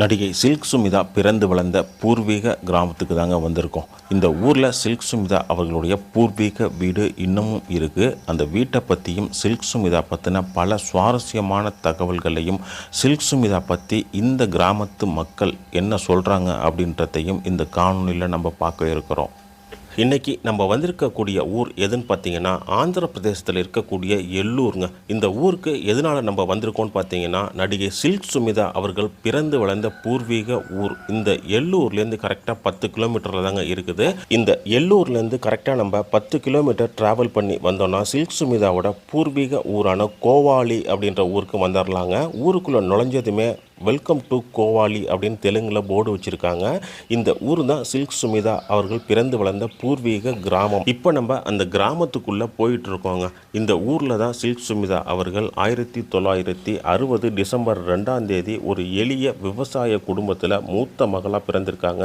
நடிகை சில்க் சுமிதா பிறந்து வளர்ந்த பூர்வீக கிராமத்துக்கு தாங்க வந்திருக்கோம். இந்த ஊரில் சில்க் சுமிதா அவர்களுடைய பூர்வீக வீடு இன்னமும் இருக்குது அந்த வீட்டை பற்றியும் சில்க் சுமிதா பற்றின பல சுவாரஸ்யமான தகவல்களையும் சில்க் சுமிதா பற்றி இந்த கிராமத்து மக்கள் என்ன சொல்கிறாங்க அப்படின்றதையும் இந்த காணொலியில் நம்ம பார்க்க இருக்கிறோம். இன்றைக்கி நம்ம வந்திருக்கக்கூடிய ஊர் எதுன்னு பார்த்தீங்கன்னா ஆந்திர பிரதேசத்தில் இருக்கக்கூடிய எல்லூருங்க. இந்த ஊருக்கு எதனால் நம்ம வந்திருக்கோம்னு பார்த்தீங்கன்னா நடிகை சில்க் சுமிதா அவர்கள் பிறந்து வளர்ந்த பூர்வீக ஊர். இந்த எல்லூர்லேருந்து கரெக்டாக பத்து கிலோமீட்டரில் தாங்க இருக்குது. இந்த எல்லூர்லேருந்து கரெக்டாக நம்ம பத்து கிலோமீட்டர் ட்ராவல் பண்ணி வந்தோம்னா சில்க் சுமிதாவோட பூர்வீக ஊரான கோவாலி அப்படின்ற ஊருக்கு வந்துடலாங்க ஊருக்குள்ளே நுழைஞ்சதுமே வெல்கம் டு கோவாலி அப்படின்னு தெலுங்கில் போர்டு வச்சுருக்காங்க. இந்த ஊர் தான் சில்க் சுமிதா அவர்கள் பிறந்து வளர்ந்த பூர்வீக கிராமம். இப்போ நம்ம அந்த கிராமத்துக்குள்ளே போயிட்டு இருக்கோங்க. இந்த ஊரில் தான் சில்க் சுமிதா அவர்கள் ஆயிரத்தி தொள்ளாயிரத்தி அறுபது டிசம்பர் ரெண்டாம் தேதி ஒரு எளிய விவசாய குடும்பத்தில் மூத்த மகளாக பிறந்திருக்காங்க.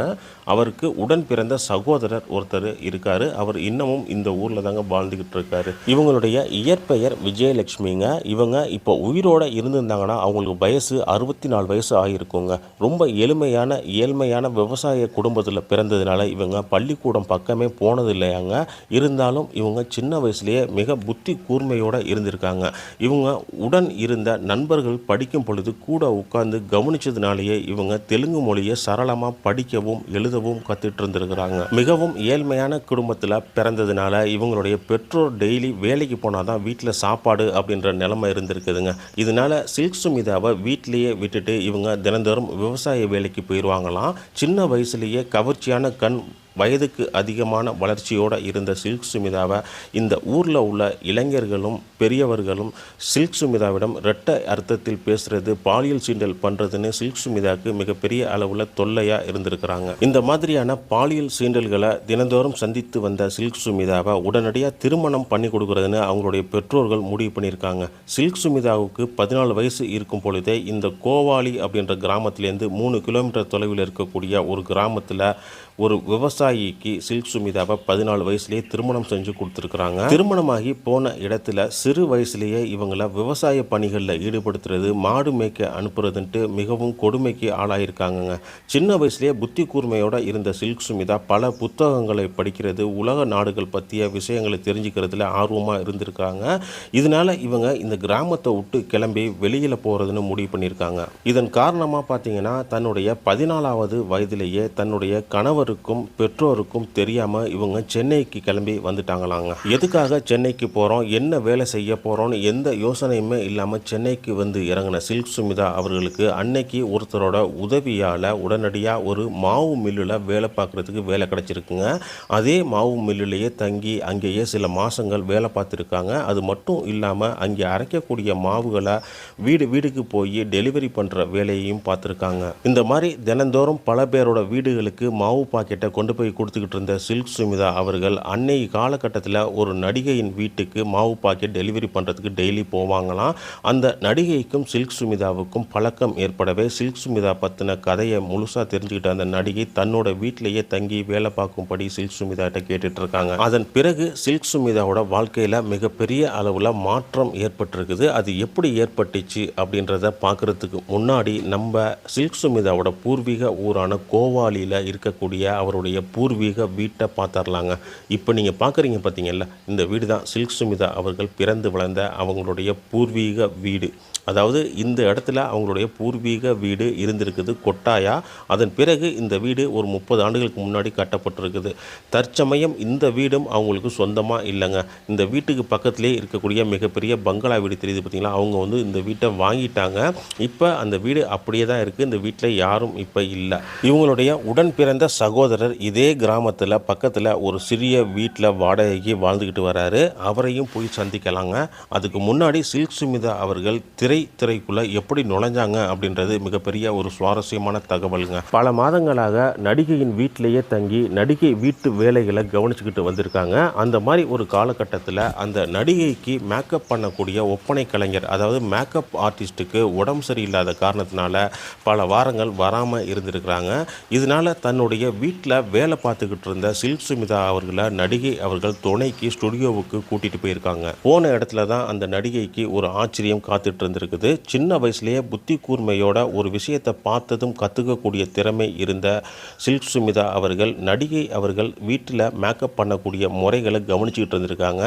அவருக்கு உடன் பிறந்த சகோதரர் ஒருத்தர் இருக்கார். அவர் இன்னமும் இந்த ஊரில் தாங்க வாழ்ந்துக்கிட்டு இருக்காரு. இவங்களுடைய இயற்பெயர் விஜயலட்சுமிங்க. இவங்க இப்போ உயிரோடு இருந்திருந்தாங்கன்னா அவங்களுக்கு வயசு அறுபத்தி நாலு வயசு ஆகியிருக்குங்க. ரொம்ப எளிமையான ஏழ்மையான விவசாய குடும்பத்தில் பிறந்ததுனால இவங்க பள்ளிக்கூடம் பக்கமே போனது இல்லையாங்க இருந்தாலும் இவங்க சின்ன வயசுலேயே மிக புத்தி கூர்மையோடு இருந்திருக்காங்க. இவங்க உடன் இருந்த நண்பர்கள் படிக்கும் பொழுது கூட உட்கார்ந்து கவனிச்சதுனாலேயே இவங்க தெலுங்கு மொழியை சரளமாக படிக்கவும் எழுதவும் கற்றுட்டு இருந்திருக்கிறாங்க மிகவும் ஏழ்மையான குடும்பத்தில் பிறந்ததுனால இவங்களுடைய பெற்றோர் டெய்லி வேலைக்கு போனால் தான் வீட்டில் சாப்பாடு அப்படின்ற நிலைமை இருந்திருக்குதுங்க. இதனால சில்க் சுமிதாவை வீட்டிலேயே விட்டுட்டு இவங்க தினந்தோறும் விவசாய வேலைக்கு போயிடுவாங்களாம் சின்ன வயசுலேயே கவர்ச்சியான கண் வயதுக்கு அதிகமான வளர்ச்சியோடு இருந்த சில்க் சுமிதாவை இந்த ஊரில் உள்ள இளைஞர்களும் பெரியவர்களும் சில்க் சுமிதாவிடம் இரட்டை அர்த்தத்தில் பேசுறது பாலியல் சீண்டல் பண்ணுறதுன்னு சில்க் சுமிதாவுக்கு மிகப்பெரிய அளவில் தொல்லையாக இருந்திருக்கிறாங்க. இந்த மாதிரியான பாலியல் சீண்டல்களை தினந்தோறும் சந்தித்து வந்த சில்க் சுமிதாவை உடனடியாக திருமணம் பண்ணி கொடுக்குறதுன்னு அவங்களுடைய பெற்றோர்கள் முடிவு பண்ணியிருக்காங்க. சில்க் சுமிதாவுக்கு பதினாலு வயசு இருக்கும் பொழுதே இந்த கோவாலி அப்படின்ற கிராமத்திலேருந்து மூணு கிலோமீட்டர் தொலைவில் இருக்கக்கூடிய ஒரு கிராமத்தில் ஒரு விவசாயிக்கு சில்க் சுமிதாவை பதினாலு வயசுலேயே திருமணம் செஞ்சு கொடுத்துருக்குறாங்க. திருமணமாகி போன இடத்துல சிறு வயசுலேயே இவங்கள விவசாய பணிகளில் ஈடுபடுத்துறது மாடு மேய்க்க அனுப்புறதுன்ட்டு மிகவும் கொடுமைக்கு ஆளாயிருக்காங்கங்க. சின்ன வயசுலேயே புத்தி கூர்மையோட இருந்த சில்க் சுமிதா பல புத்தகங்களை படிக்கிறது உலக நாடுகள் பற்றிய விஷயங்களை தெரிஞ்சுக்கிறதுல ஆர்வமாக இருந்திருக்காங்க. இதனால இவங்க இந்த கிராமத்தை விட்டு கிளம்பி வெளியில் போகிறதுன்னு முடிவு பண்ணியிருக்காங்க. இதன் காரணமாக பார்த்தீங்கன்னா தன்னுடைய பதினாலாவது வயதிலேயே தன்னுடைய கணவர் மாணவருக்கும் பெற்றோருக்கும் தெரியாமல் இவங்க சென்னைக்கு கிளம்பி வந்துட்டாங்களாங்க. எதுக்காக சென்னைக்கு போகிறோம் என்ன வேலை செய்ய போகிறோம்னு எந்த யோசனையுமே இல்லாமல் சென்னைக்கு வந்து இறங்கின சில்க் சுமிதா அவர்களுக்கு அன்னைக்கு ஒருத்தரோட உதவியால் உடனடியாக ஒரு மாவு மில்லில் வேலை பார்க்குறதுக்கு வேலை கிடச்சிருக்குங்க. அதே மாவு மில்லுலேயே தங்கி அங்கேயே சில மாதங்கள் வேலை பார்த்துருக்காங்க. அது மட்டும் இல்லாமல் அங்கே அரைக்கக்கூடிய மாவுகளை வீடு வீடுக்கு போய் டெலிவரி பண்ணுற வேலையையும் பார்த்துருக்காங்க. இந்த மாதிரி தினந்தோறும் பல பேரோட வீடுகளுக்கு மாவு பாக்கெட்டை கொண்டு போய் கொடுத்துக்கிட்டு இருந்த சில்க் சுமிதா அவர்கள் அன்னை காலகட்டத்தில் ஒரு நடிகையின் வீட்டுக்கு மாவு பாக்கெட் டெலிவரி பண்ணுறதுக்கு டெய்லி போவாங்களாம். அந்த நடிகைக்கும் சில்க் சுமிதாவுக்கும் பழக்கம் ஏற்படவே சில்க் சுமிதா பற்றின கதையை முழுசாக தெரிஞ்சுக்கிட்ட அந்த நடிகை தன்னோட வீட்டிலேயே தங்கி வேலை பார்க்கும்படி சில்க் சுமிதாட்ட கேட்டுட்டு இருக்காங்க. அதன் பிறகு சில்க் சுமிதாவோட வாழ்க்கையில் மிகப்பெரிய அளவில் மாற்றம் ஏற்பட்டிருக்குது. அது எப்படி ஏற்பட்டுச்சு அப்படின்றத பார்க்குறதுக்கு முன்னாடி நம்ம சில்க் சுமிதாவோட பூர்வீக ஊரான கோவாலியில் இருக்கக்கூடிய அவருடைய பூர்வீக வீட்டை பார்த்துடலாங்க. இப்போ நீங்கள் பார்க்குறீங்க பார்த்தீங்கல்ல இந்த வீடு தான் சில்க் சுமிதா அவர்கள் பிறந்து வளர்ந்த அவங்களுடைய பூர்வீக வீடு. அதாவது இந்த இடத்துல அவங்களுடைய பூர்வீக வீடு இருந்திருக்குது கொட்டாயா. அதன் பிறகு இந்த வீடு ஒரு முப்பது ஆண்டுகளுக்கு முன்னாடி கட்டப்பட்டிருக்குது. தற்சமயம் இந்த வீடும் அவங்களுக்கு சொந்தமாக இல்லைங்க. இந்த வீட்டுக்கு பக்கத்திலே இருக்கக்கூடிய மிகப்பெரிய பங்களா வீடு தெரியுது பார்த்தீங்களா? அவங்க வந்து இந்த வீட்டை வாங்கிட்டாங்க. இப்போ அந்த வீடு அப்படியே தான் இருக்குது இந்த வீட்டில் யாரும் இப்போ இல்லை. இவங்களுடைய உடன் பிறந்த சகோ சகோதரர் இதே கிராமத்தில் பக்கத்தில் ஒரு சிறிய வீட்டில் வாடகைக்கு வாழ்ந்துக்கிட்டு வராரு. அவரையும் போய் சந்திக்கலாங்க. அதுக்கு முன்னாடி சில்க் சுமிதா அவர்கள் திரை திரைக்குள்ளே எப்படி நுழைஞ்சாங்க அப்படின்றது மிகப்பெரிய ஒரு சுவாரஸ்யமான தகவலுங்க. பல மாதங்களாக நடிகையின் வீட்டிலேயே தங்கி நடிகை வீட்டு வேலைகளை கவனிச்சுக்கிட்டு வந்திருக்காங்க. அந்த மாதிரி ஒரு காலகட்டத்தில் அந்த நடிகைக்கு மேக்கப் பண்ணக்கூடிய ஒப்பனை கலைஞர் அதாவது மேக்கப் ஆர்டிஸ்ட்டுக்கு உடம்பு சரியில்லாத காரணத்தினால பல வாரங்கள் வராமல் இருந்திருக்கிறாங்க. இதனால தன்னுடைய வீட்டில் வேலை பார்த்துக்கிட்டு இருந்த சில்க் சுமிதா அவர்களை நடிகை அவர்கள் துணைக்கு ஸ்டுடியோவுக்கு கூட்டிகிட்டு போயிருக்காங்க. போன இடத்துல தான் அந்த நடிகைக்கு ஒரு ஆச்சரியம் காத்துட்டு இருந்திருக்குது. சின்ன வயசுலேயே புத்தி கூர்மையோட ஒரு விஷயத்தை பார்த்ததும் கற்றுக்கக்கூடிய திறமை இருந்த சில்க் சுமிதா அவர்கள் நடிகை அவர்கள் வீட்டில் மேக்கப் பண்ணக்கூடிய முறைகளை கவனிச்சுக்கிட்டு இருந்திருக்காங்க.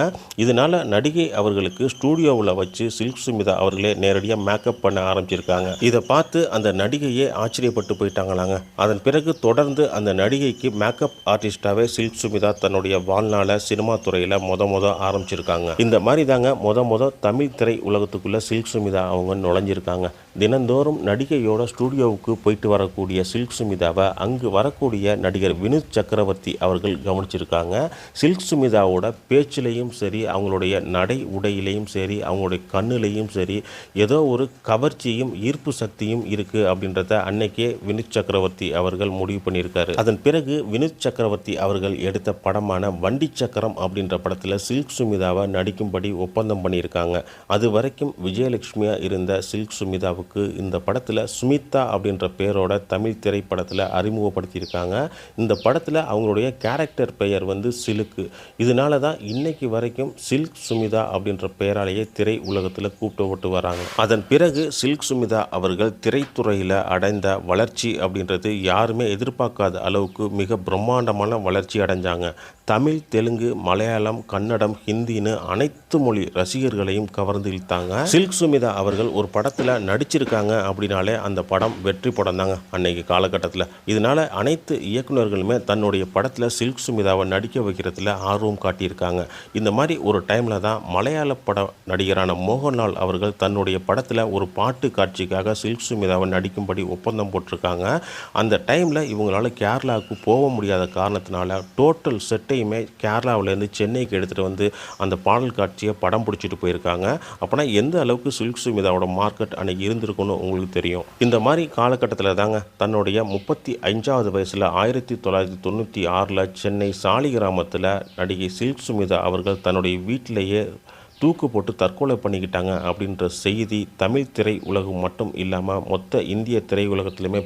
இதனால் நடிகை அவர்களுக்கு ஸ்டூடியோவில் வச்சு சில்க் சுமிதா அவர்களே நேரடியாக மேக்கப் பண்ண ஆரம்பிச்சிருக்காங்க. இதை பார்த்து அந்த நடிகையே ஆச்சரியப்பட்டு போயிட்டாங்களாங்க. அதன் பிறகு தொடர்ந்து அந்த நடிகைக்கு மேக்கப் ஆர்டிஸ்டாவே சில்க் சுமிதா தன்னுடைய வாழ்நாள சினிமா துறையில் மொத மொத ஆரம்பிச்சிருக்காங்க. இந்த மாதிரி தாங்க மொத மொத தமிழ் திரை உலகத்துக்குள்ள சில்க் சுமிதா அவங்க நுழைஞ்சிருக்காங்க. தினந்தோறும் நடிகையோட ஸ்டூடியோவுக்கு போயிட்டு வரக்கூடிய சில்க் சுமிதாவை அங்கு வரக்கூடிய நடிகர் வினுத் சக்கரவர்த்தி அவர்கள் கவனிச்சிருக்காங்க. சில்க் சுமிதாவோட பேச்சிலையும் சரி அவங்களுடைய நடை உடையிலையும் சரி அவங்களுடைய கண்ணுலையும் சரி ஏதோ ஒரு கவர்ச்சியும் ஈர்ப்பு சக்தியும் இருக்குது அப்படின்றத அன்னைக்கே வினுத் சக்கரவர்த்தி அவர்கள் முடிவு பண்ணியிருக்காரு. அதன் பிறகு வினுத் சக்கரவர்த்தி அவர்கள் எடுத்த படமான வண்டி சக்கரம் அப்படின்ற படத்தில் சில்க் சுமிதாவை நடிக்கும்படி ஒப்பந்தம் பண்ணியிருக்காங்க. அது வரைக்கும் விஜயலட்சுமியாக இருந்த சில்க் சுமிதாவுக்கு இந்த படத்தில் சுமிதா அப்படின்ற பேரோட தமிழ் திரைப்படத்தில் அறிமுகப்படுத்தியிருக்காங்க. இந்த படத்தில் அவங்களுடைய கேரக்டர் பெயர் வந்து சிலுக்கு. இதனால தான் இன்னைக்கு வரைக்கும் சில்க் சுமிதா அப்படின்ற பெயராலேயே திரை உலகத்தில் கூப்பிட்டு வராங்க. அதன் பிறகு சில்க் சுமிதா அவர்கள் திரைத்துறையில் அடைந்த வளர்ச்சி அப்படின்றது யாருமே எதிர்பார்க்காத அளவுக்கு மிக பிரம்மாண்டமான வளர்ச்சி அடைஞ்சாங்க. தமிழ் தெலுங்கு மலையாளம் கன்னடம் ஹிந்தின்னு அனைத்து மொழி ரசிகர்களையும் கவர்ந்து இழுத்தாங்க. சில்க் சுமிதா அவர்கள் ஒரு படத்தில் நடிச்சிருக்காங்க அப்படின்னாலே அந்த படம் வெற்றி படம் தாங்க அன்னைக்கு காலகட்டத்தில். இதனால அனைத்து இயக்குனர்களுமே தன்னுடைய படத்தில் சில்க் சுமிதாவை நடிக்க வைக்கிறதுல ஆர்வம் காட்டியிருக்காங்க. இந்த மாதிரி ஒரு டைமில் தான் மலையாள பட நடிகரான மோகன்லால் அவர்கள் தன்னுடைய படத்தில் ஒரு பாட்டு காட்சிக்காக சில்க் சுமிதாவை நடிக்கும்படி ஒப்பந்தம் போட்டிருக்காங்க. அந்த டைமில் இவங்களால கேரளாவுக்கு போக முடியாத காரணத்தினால டோட்டல் செட்டை செட்டையுமே கேரளாவிலேருந்து சென்னைக்கு எடுத்துகிட்டு வந்து அந்த பாடல் காட்சியை படம் பிடிச்சிட்டு போயிருக்காங்க. அப்போனா எந்த அளவுக்கு சில்க் சுமிதாவோட மார்க்கெட் அன்னைக்கு இருந்திருக்குன்னு உங்களுக்கு தெரியும்? இந்த மாதிரி காலகட்டத்தில் தாங்க தன்னுடைய முப்பத்தி அஞ்சாவது வயசில் ஆயிரத்தி தொள்ளாயிரத்தி தொண்ணூற்றி ஆறில் சென்னை சாலிகிராமத்தில் நடிகை சில்க் சுமிதா அவர்கள் தன்னுடைய வீட்டிலேயே தூக்கு போட்டு தற்கொலை பண்ணிக்கிட்டாங்க அப்படின்ற செய்தி தமிழ் திரை உலகம் மட்டும் இல்லாமல் மொத்த இந்திய திரை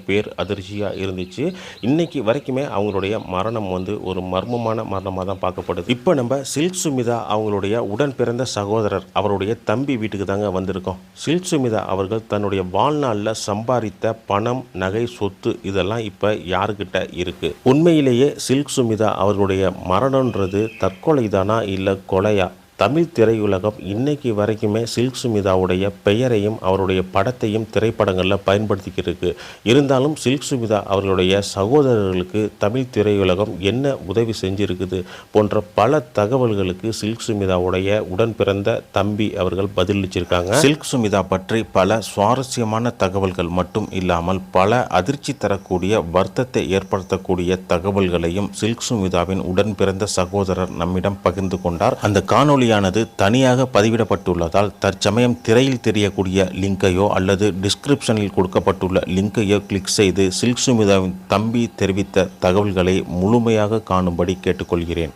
பேர் அதிர்ச்சியாக இருந்துச்சு. இன்னைக்கு வரைக்குமே அவங்களுடைய மரணம் வந்து ஒரு மர்மமான மரணமாக தான் பார்க்கப்படுது. இப்போ நம்ம சில்க் சுமிதா அவங்களுடைய உடன் பிறந்த சகோதரர் அவருடைய தம்பி வீட்டுக்கு தாங்க வந்திருக்கோம். சில்க் சுமிதா அவர்கள் தன்னுடைய வாழ்நாளில் சம்பாதித்த பணம் நகை சொத்து இதெல்லாம் இப்போ யாருக்கிட்ட இருக்குது உண்மையிலேயே சில்க் சுமிதா அவர்களுடைய மரணன்றது தற்கொலை தானா இல்லை கொலையா? தமிழ் திரையுலகம் இன்னைக்கு வரைக்குமே சில்க் சுமிதாவுடைய பெயரையும் அவருடைய படத்தையும் திரைப்படங்களில் பயன்படுத்திக்கிட்டு இருந்தாலும் சில்க் சுமிதா அவர்களுடைய சகோதரர்களுக்கு தமிழ் திரையுலகம் என்ன உதவி செஞ்சிருக்குது போன்ற பல தகவல்களுக்கு சில்க் சுமிதாவுடைய உடன் பிறந்த தம்பி அவர்கள் பதிலளிச்சிருக்காங்க சில்க் சுமிதா பற்றி பல சுவாரஸ்யமான தகவல்கள் மட்டும் இல்லாமல் பல அதிர்ச்சி தரக்கூடிய வருத்தத்தை ஏற்படுத்தக்கூடிய தகவல்களையும் சில்க் சுமிதாவின் உடன் பிறந்த சகோதரர் நம்மிடம் பகிர்ந்து கொண்டார். அந்த காணொளி காணொளியானது தனியாக பதிவிடப்பட்டுள்ளதால் தற்சமயம் திரையில் தெரியக்கூடிய லிங்கையோ அல்லது டிஸ்கிரிப்ஷனில் கொடுக்கப்பட்டுள்ள லிங்கையோ கிளிக் செய்து சில்க் சுமிதாவின் தம்பி தெரிவித்த தகவல்களை முழுமையாக காணும்படி கேட்டுக்கொள்கிறேன்.